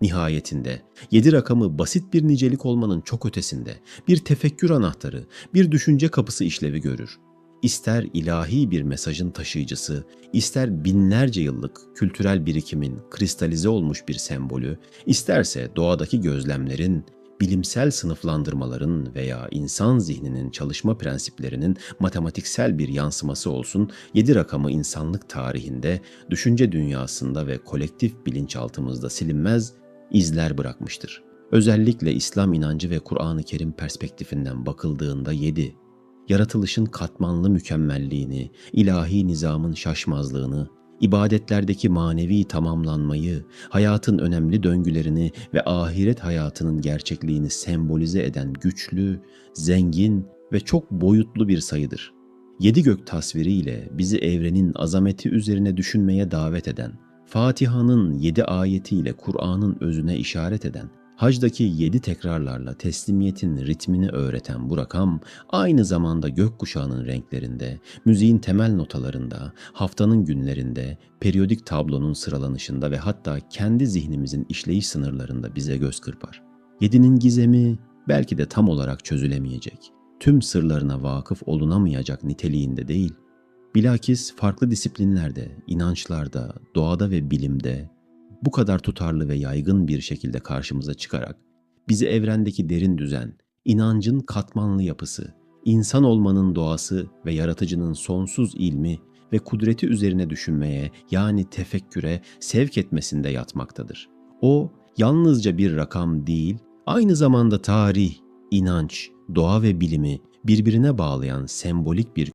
Nihayetinde 7 rakamı basit bir nicelik olmanın çok ötesinde bir tefekkür anahtarı, bir düşünce kapısı işlevi görür. İster ilahi bir mesajın taşıyıcısı, ister binlerce yıllık kültürel birikimin kristalize olmuş bir sembolü, isterse doğadaki gözlemlerin, bilimsel sınıflandırmaların veya insan zihninin çalışma prensiplerinin matematiksel bir yansıması olsun, 7 rakamı insanlık tarihinde, düşünce dünyasında ve kolektif bilinçaltımızda silinmez izler bırakmıştır. Özellikle İslam inancı ve Kur'an-ı Kerim perspektifinden bakıldığında 7, yaratılışın katmanlı mükemmelliğini, ilahi nizamın şaşmazlığını, ibadetlerdeki manevi tamamlanmayı, hayatın önemli döngülerini ve ahiret hayatının gerçekliğini sembolize eden güçlü, zengin ve çok boyutlu bir sayıdır. Yedi gök tasviriyle bizi evrenin azameti üzerine düşünmeye davet eden, Fatiha'nın yedi ayetiyle Kur'an'ın özüne işaret eden, hacdaki yedi tekrarlarla teslimiyetin ritmini öğreten bu rakam, aynı zamanda gökkuşağının renklerinde, müziğin temel notalarında, haftanın günlerinde, periyodik tablonun sıralanışında ve hatta kendi zihnimizin işleyiş sınırlarında bize göz kırpar. Yedinin gizemi belki de tam olarak çözülemeyecek, tüm sırlarına vakıf olunamayacak niteliğinde değil, Bilakis farklı disiplinlerde, inançlarda, doğada ve bilimde bu kadar tutarlı ve yaygın bir şekilde karşımıza çıkarak bizi evrendeki derin düzen, inancın katmanlı yapısı, insan olmanın doğası ve yaratıcının sonsuz ilmi ve kudreti üzerine düşünmeye yani tefekküre sevk etmesinde yatmaktadır. O yalnızca bir rakam değil, aynı zamanda tarih, inanç, doğa ve bilimi birbirine bağlayan sembolik bir